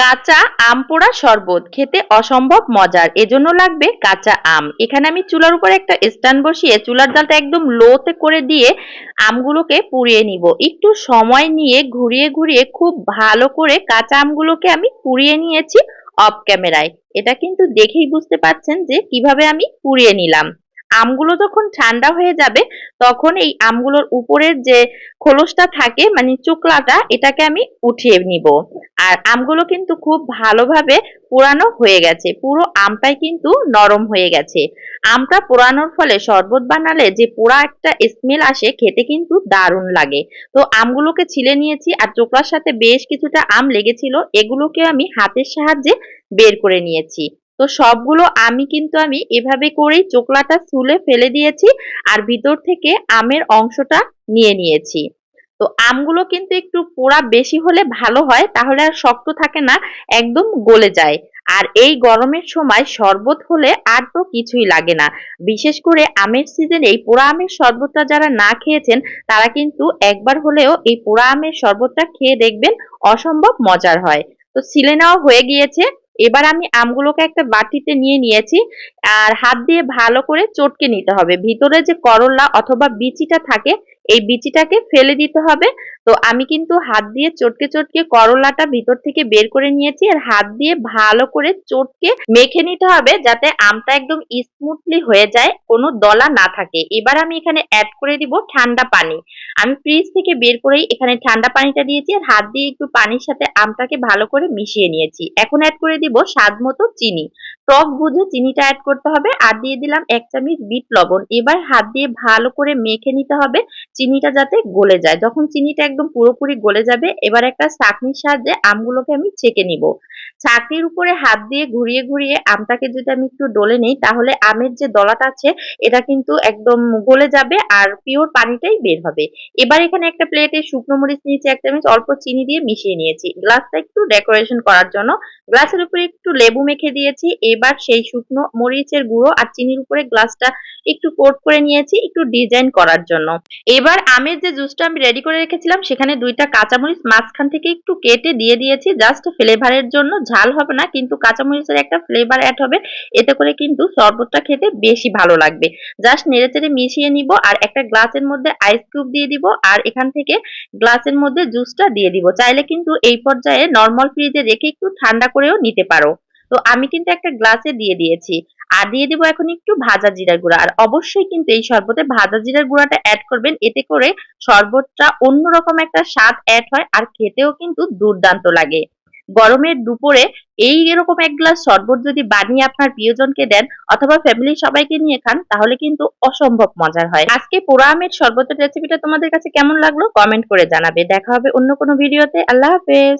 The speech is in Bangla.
কাঁচা আম পোড়া শরবত খেতে অসম্ভব মজার। এজন্য লাগবে কাঁচা আম। এখানে আমি চুলার উপরে একটা স্ট্যান্ড বসিয়ে চুলার জালটা একদম লোতে করে দিয়ে আমগুলোকে পুড়িয়ে নিব। একটু সময় নিয়ে ঘুরিয়ে ঘুরিয়ে খুব ভালো করে কাঁচা আমগুলোকে আমি পুড়িয়ে নিয়েছি অফ ক্যামেরায় এটা কিন্তু দেখেই বুঝতে পারছেন যে কীভাবে আমি পুড়িয়ে নিলাম। আমগুলো যখন ঠান্ডা হয়ে যাবে, তখন এই আমগুলোর উপরের যে খোলসটা থাকে মানে চোকলাটা, এটাকে আমি উঠিয়ে নিব। আর আমগুলো কিন্তু খুব ভালোভাবে পোড়ানো হয়ে গেছে। পুরো আমটাই কিন্তু নরম হয়ে গেছে। আমটা পোড়ানোর ফলে শরবত বানালে যে পোড়া একটা স্মেল আসে, খেতে কিন্তু দারুণ লাগে। তো আমগুলোকে ছিলে নিয়েছি আর চোকলার সাথে বেশ কিছুটা আম লেগেছিল, এগুলোকে আমি হাতের সাহায্যে বের করে নিয়েছি। তো সবগুলো আমি কিন্তু আমি এভাবে করেই চোকলাটা চুলে ফেলে দিয়েছি আর ভিতর থেকে আমের অংশটা নিয়ে নিয়েছি। তো আমগুলো কিন্তু একটু পোড়া বেশি হলে ভালো হয়, তাহলে আর শক্ত থাকে না, একদম গলে যায়। আর এই গরমের সময় শরবত হলে আর তো কিছুই লাগে না। বিশেষ করে আমের সিজনে এই পোড়া আমের শরবতটা যারা না খেয়েছেন, তারা কিন্তু একবার হলেও এই পোড়া আমের শরবতটা খেয়ে দেখবেন অসম্ভব মজার হয়। তো ছিলে নেওয়া হয়ে গিয়েছে। এবার আমি আমগুলোকে একটা বাটিতে নিয়ে নিয়েছি, আর হাত দিয়ে ভালো করে চটকে নিতে হবে। ভিতরে যে করলা অথবা বিচিটা থাকে এই বিচিটাকে ফেলে দিতে হবে। তো আমি কিন্তু হাত দিয়ে চটকে চটকে করলাটা ভিতর থেকে বের করে নিয়েছি। আর হাত দিয়ে ভালো করে চটকে মেখে নিতে হবে যাতে আমটা একদম স্মুথলি হয়ে যায়, কোনো দলা না থাকে। এবার আমি এখানে অ্যাড করে দিব ঠান্ডা পানি। আমি ফ্রিজ থেকে বের করেই এখানে ঠান্ডা পানিটা দিয়েছি আর হাত দিয়ে একটু পানির সাথে আমটাকে ভালো করে মিশিয়ে নিয়েছি। এখন অ্যাড করে দিব স্বাদ মতো চিনি। টক বুঝে চিনিটা অ্যাড করতে হবে। আর দিয়ে দিলাম এক চামচ বিট লবণ। এবার হাত দিয়ে ভালো করে মেখে নিতে হবে। চিনিটা যাতে গলে যায়। যখন চিনিটা একদম পুরোপুরি গলে যাবে, এবার একটা চাকনির সাহায্যে আমগুলোকে আমি ছেঁকে নিব। চাকনির উপরে হাত দিয়ে ঘুরিয়ে ঘুরিয়ে আমটাকে যদি আমি একটু ডলে নেই, তাহলে আমের যে দলাটা আছে, এটা কিন্তু একদম গলে যাবে আর পিওর পানিটাই বের হবে। এবার এখানে একটা প্লেটে শুকনো মরিচ নিয়েছি, এক চামচ অল্প চিনি দিয়ে মিশিয়ে নিয়েছি। গ্লাসটা একটু ডেকোরেশন করার জন্য। গ্লাসের উপরে একটু লেবু মেখে দিয়েছি। এবার সেই শুকনো মরিচের গুঁড়ো আর চিনির উপরে গ্লাসটা একটু কোট করে নিয়েছি, একটু ডিজাইন করার জন্য। এবার আমের যে জুসটা আমি রেডি করে রেখেছিলাম, সেখানে দুইটা কাঁচামরিচ মাঝখান থেকে একটু কেটে দিয়ে দিয়েছি। জাস্ট ফ্লেভারের জন্য ঝাল হবে না, কিন্তু কাঁচামরিচের একটা ফ্লেভার অ্যাড হবে। এতে করে কিন্তু শরবতটা খেতে বেশি ভালো লাগবে। জাস্ট নেড়েচেড়ে মিশিয়ে নিব আর একটা গ্লাসের মধ্যে আইস কিউব দিয়ে দিব আর এখান থেকে গ্লাসের মধ্যে জুসটা দিয়ে দিব। চাইলে কিন্তু এই পর্যায়ে নর্মাল ফ্রিজে রেখে একটু ঠান্ডা করেও নিতে পারো। তো আমি কিন্তু একটা গ্লাসে দিয়ে দিয়েছি। আর দিয়ে দিব এখন একটু ভাজা জিরার গুঁড়া। আর অবশ্যই কিন্তু এই শরবতে ভাজা জিরার গুঁড়াটা অ্যাড করবেন। এতে করে শরবতটা অন্যরকম একটা স্বাদ অ্যাড হয় আর খেতেও কিন্তু দুর্দান্ত লাগে। গরমের দুপুরে এই এরকম এক গ্লাস শরবত যদি বানিয়ে আপনার প্রিয়জনকে দেন অথবা ফ্যামিলির সবাইকে নিয়ে খান, তাহলে কিন্তু অসম্ভব মজার হয়। আজকে পোড়া আমের শরবতের রেসিপিটা তোমাদের কাছে কেমন লাগল? কমেন্ট করে জানাবে। দেখা হবে অন্য কোনো ভিডিওতে আল্লাহ হাফেজ!